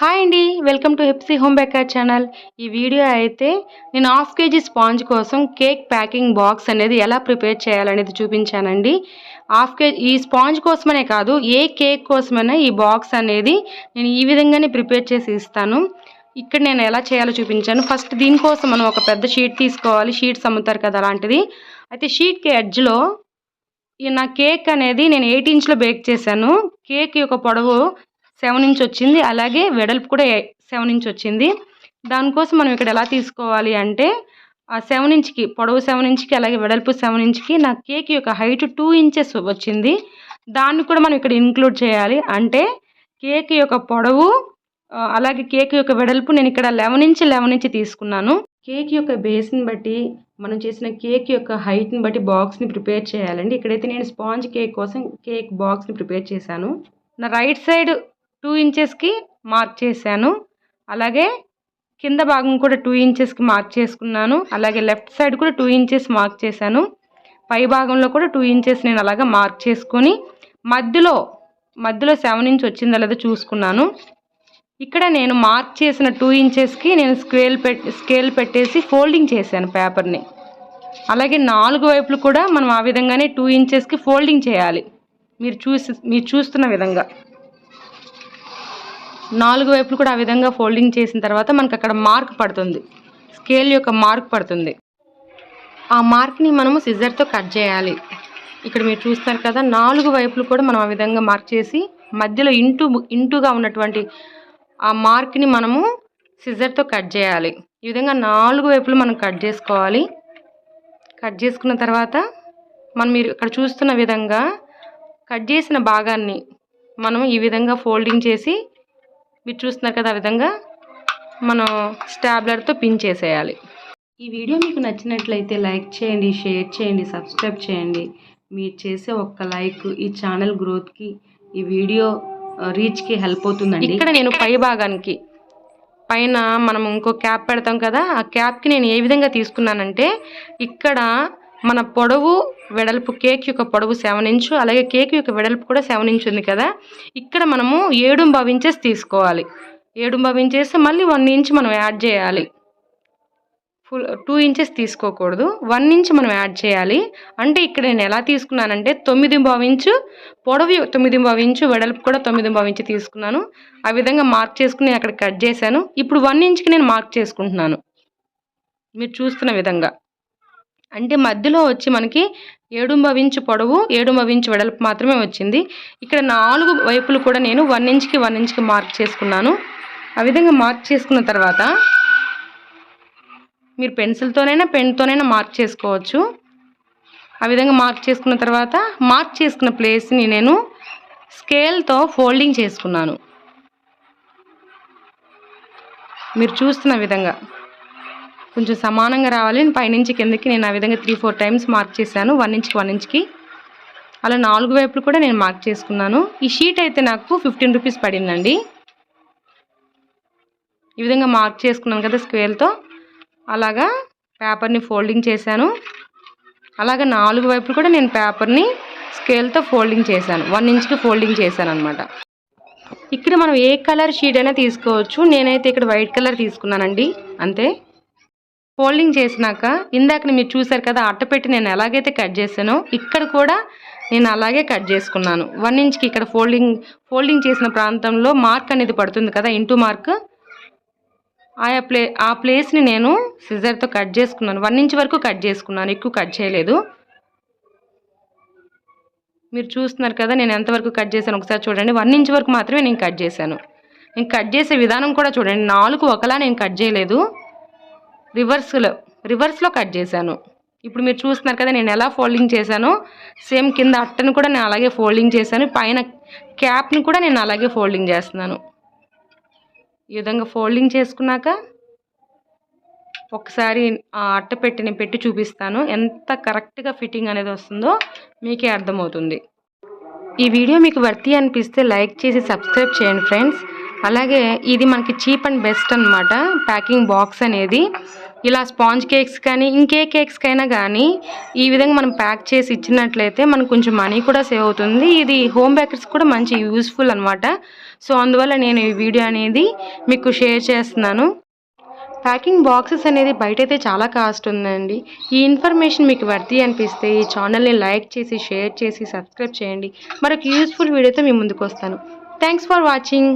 Hi అండి welcome to Hepsi home baker channel ఈ video అయితే నేను హాఫ్ కేజీ స్పాంజ్ కోసం కేక్ ప్యాకింగ్ బాక్స్ అనేది ఎలా ప్రిపేర్ చేయాలనేది చూపించానండి. హాఫ్ కేజీ ఈ స్పాంజ్ కోసమనే కాదు ఏ కేక్ కోసమైనా ఈ బాక్స్ అనేది నేను ఈ విధంగానే ప్రిపేర్ చేసి ఇస్తాను. ఇక్కడ నేను ఎలా చేయాలో చూపించాను. ఫస్ట్ దీనికోసం మనం ఒక పెద్ద షీట్ తీసుకోవాలి. షీట్స్ అమ్ముతారు కదా అలాంటిది. అయితే షీట్కి ఎడ్జ్లో ఈ నా కేక్ అనేది నేను ఎయిట్ ఇంచ్లో బేక్ చేశాను. కేక్ యొక్క పొడవు సెవెన్ ఇంచ్ వచ్చింది. అలాగే వెడల్పు కూడా సెవెన్ ఇంచ్ వచ్చింది. దానికోసం మనం ఇక్కడ ఎలా తీసుకోవాలి అంటే ఆ సెవెన్ ఇంచ్కి పొడవు సెవెన్ ఇంచ్కి అలాగే వెడల్పు సెవెన్ ఇంచ్కి నా కేక్ యొక్క హైట్ టూ ఇంచెస్ వచ్చింది. దాన్ని కూడా మనం ఇక్కడ ఇంక్లూడ్ చేయాలి. అంటే కేక్ యొక్క పొడవు అలాగే కేక్ యొక్క వెడల్పు నేను ఇక్కడ లెవెన్ ఇంచ్ లెవెన్ ఇంచ్ తీసుకున్నాను. కేక్ యొక్క బేస్ని బట్టి మనం చేసిన కేక్ యొక్క హైట్ని బట్టి బాక్స్ని ప్రిపేర్ చేయాలండి. ఇక్కడైతే నేను స్పాంజ్ కేక్ కోసం కేక్ బాక్స్ని ప్రిపేర్ చేశాను. నా రైట్ సైడ్ టూ ఇంచెస్కి మార్క్ చేశాను. అలాగే కింద భాగం కూడా టూ ఇంచెస్కి మార్క్ చేసుకున్నాను. అలాగే లెఫ్ట్ సైడ్ కూడా టూ ఇంచెస్ మార్క్ చేశాను. పై భాగంలో కూడా టూ ఇంచెస్ నేను అలాగా మార్క్ చేసుకొని మధ్యలో మధ్యలో సెవెన్ ఇంచ్ వచ్చిందో లేదో చూసుకున్నాను. ఇక్కడ నేను మార్క్ చేసిన టూ ఇంచెస్కి నేను స్కేల్ పెట్ స్కేల్ పెట్టేసి ఫోల్డింగ్ చేశాను పేపర్ని అలాగే నాలుగు వైపులు కూడా మనం ఆ విధంగానే టూ ఇంచెస్కి ఫోల్డింగ్ చేయాలి. మీరు చూసి మీరు చూస్తున్న విధంగా. నాలుగు వైపులు కూడా ఆ విధంగా ఫోల్డింగ్ చేసిన తర్వాత మనకు అక్కడ మార్క్ పడుతుంది. స్కేల్ యొక్క మార్క్ పడుతుంది. ఆ మార్క్ని మనము సిజర్తో కట్ చేయాలి. ఇక్కడ మీరు చూస్తారు కదా నాలుగు వైపులు కూడా మనం ఆ విధంగా మార్క్ చేసి మధ్యలో ఇంటూ ఇంటూగా ఉన్నటువంటి ఆ మార్క్ని మనము సిజర్తో కట్ చేయాలి. ఈ విధంగా నాలుగు వైపులు మనం కట్ చేసుకోవాలి. కట్ చేసుకున్న తర్వాత మనం మీరు ఇక్కడ చూస్తున్న విధంగా కట్ చేసిన భాగాన్ని మనం ఈ విధంగా ఫోల్డింగ్ చేసి మీరు చూస్తున్నారు కదా ఆ విధంగా మనం స్టాబ్లర్తో పిన్ చేసేయాలి. ఈ వీడియో మీకు నచ్చినట్లయితే లైక్ చేయండి షేర్ చేయండి సబ్స్క్రైబ్ చేయండి. మీరు చేసే ఒక్క లైక్ ఈ ఛానల్ గ్రోత్కి ఈ వీడియో రీచ్కి హెల్ప్ అవుతుందండి. ఇక్కడ నేను పై భాగానికి పైన మనం ఇంకో క్యాప్ పెడతాం కదా ఆ క్యాప్కి నేను ఏ విధంగా తీసుకున్నానంటే ఇక్కడ మన పొడవు వెడల్పు కేక్ యొక్క పొడవు సెవెన్ ఇంచు అలాగే కేక్ యొక్క వెడల్పు కూడా సెవెన్ ఇంచ్ ఉంది కదా. ఇక్కడ మనము ఏడు ఇంచెస్ తీసుకోవాలి. ఏడు ఇంచెస్ మళ్ళీ వన్ ఇంచ్ మనం యాడ్ చేయాలి. ఫుల్ టూ ఇంచెస్ తీసుకోకూడదు. వన్ ఇంచ్ మనం యాడ్ చేయాలి. అంటే ఇక్కడ నేను ఎలా తీసుకున్నానంటే తొమ్మిది ఇంచు పొడవు తొమ్మిది ఇంచు వెడల్పు కూడా తొమ్మిది ఇంచు తీసుకున్నాను. ఆ విధంగా మార్క్ చేసుకుని నేను అక్కడ కట్ చేశాను. ఇప్పుడు వన్ ఇంచ్కి నేను మార్క్ చేసుకుంటున్నాను. మీరు చూస్తున్న విధంగా. అంటే మధ్యలో వచ్చి మనకి ఏడుంబ ఇంచు పొడవు ఏడుంబ ఇంచు వెడల్పు మాత్రమే వచ్చింది. ఇక్కడ నాలుగు వైపులు కూడా నేను వన్ ఇంచ్కి వన్ ఇంచ్కి మార్క్ చేసుకున్నాను. ఆ విధంగా మార్క్ చేసుకున్న తర్వాత మీరు పెన్సిల్తోనైనా పెన్తోనైనా మార్క్ చేసుకోవచ్చు. ఆ విధంగా మార్క్ చేసుకున్న తర్వాత మార్క్ చేసుకున్న ప్లేస్ని నేను స్కేల్తో ఫోల్డింగ్ చేసుకున్నాను. మీరు చూస్తున్న విధంగా. కొంచెం సమానంగా రావాలి. పైనుంచి కిందకి నేను ఆ విధంగా త్రీ ఫోర్ టైమ్స్ మార్క్ చేశాను. వన్ ఇంచ్కి వన్ ఇంచ్కి అలా నాలుగు వైపులు కూడా నేను మార్క్ చేసుకున్నాను. ఈ షీట్ అయితే నాకు ఫిఫ్టీన్ రూపీస్ పడిందండి. ఈ విధంగా మార్క్ చేసుకున్నాను కదా స్క్వేర్తో అలాగా పేపర్ని ఫోల్డింగ్ చేశాను. అలాగే నాలుగు వైపులు కూడా నేను పేపర్ని స్కేల్తో ఫోల్డింగ్ చేశాను. వన్ ఇంచ్కి ఫోల్డింగ్ చేశాను అనమాట ఇక్కడ మనం ఏ కలర్ షీట్ అయినా తీసుకోవచ్చు. నేనైతే ఇక్కడ వైట్ కలర్ తీసుకున్నానండి. అంతే. ఫోల్డింగ్ చేసినాక ఇందాక మీరు చూసారు కదా అట్టపెట్టి నేను ఎలాగైతే కట్ చేశానో ఇక్కడ కూడా నేను అలాగే కట్ చేసుకున్నాను. వన్ ఇంచ్కి ఇక్కడ ఫోల్డింగ్ ఫోల్డింగ్ చేసిన ప్రాంతంలో మార్క్ అనేది పడుతుంది కదా ఇంటూ మార్క్ ఆయా ప్లే ఆ ప్లేస్ని నేను సిజర్తో కట్ చేసుకున్నాను. వన్ ఇంచ్ వరకు కట్ చేసుకున్నాను ఎక్కువ కట్ చేయలేదు. మీరు చూస్తున్నారు కదా నేను ఎంతవరకు కట్ చేశాను ఒకసారి చూడండి. వన్ ఇంచ్ వరకు మాత్రమే నేను కట్ చేశాను. నేను కట్ చేసే విధానం కూడా చూడండి. నాలుగు ఒకలా నేను కట్ చేయలేదు. రివర్స్లో రివర్స్లో కట్ చేశాను. ఇప్పుడు మీరు చూస్తున్నారు కదా నేను ఎలా ఫోల్డింగ్ చేశానో సేమ్ కింద అట్టను కూడా నేను అలాగే ఫోల్డింగ్ చేశాను. పైన క్యాప్ని కూడా నేను అలాగే ఫోల్డింగ్ చేస్తున్నాను. ఈ విధంగా ఫోల్డింగ్ చేసుకున్నాక ఒకసారి ఆ అట్ట పెట్టి నేను పెట్టి చూపిస్తాను. ఎంత కరెక్ట్గా ఫిట్టింగ్ అనేది వస్తుందో మీకే అర్థమవుతుంది. ఈ వీడియో మీకు వర్తి అనిపిస్తే లైక్ చేసి సబ్స్క్రైబ్ చేయండి ఫ్రెండ్స్. అలాగే ఇది మనకి చీప్ అండ్ బెస్ట్ అనమాట ప్యాకింగ్ బాక్స్ అనేది. ఇలా స్పాంజ్ కేక్స్ కానీ ఇంకే కేక్స్కైనా కానీ ఈ విధంగా మనం ప్యాక్ చేసి ఇచ్చినట్లయితే మనకు కొంచెం మనీ కూడా సేవ్ అవుతుంది. ఇది హోమ్ బేకర్స్ కూడా మంచి యూస్ఫుల్ అనమాట సో అందువల్ల నేను ఈ వీడియో అనేది మీకు షేర్ చేస్తున్నాను. ప్యాకింగ్ బాక్సెస్ అనేది బయట అయితే చాలా కాస్ట్ ఉందండి. ఈ ఇన్ఫర్మేషన్ మీకు వర్తి అనిపిస్తే ఈ ఛానల్ని లైక్ చేసి షేర్ చేసి సబ్స్క్రైబ్ చేయండి. మరొక యూస్ఫుల్ వీడియోతో మీ ముందుకు వస్తాను. Thanks for watching.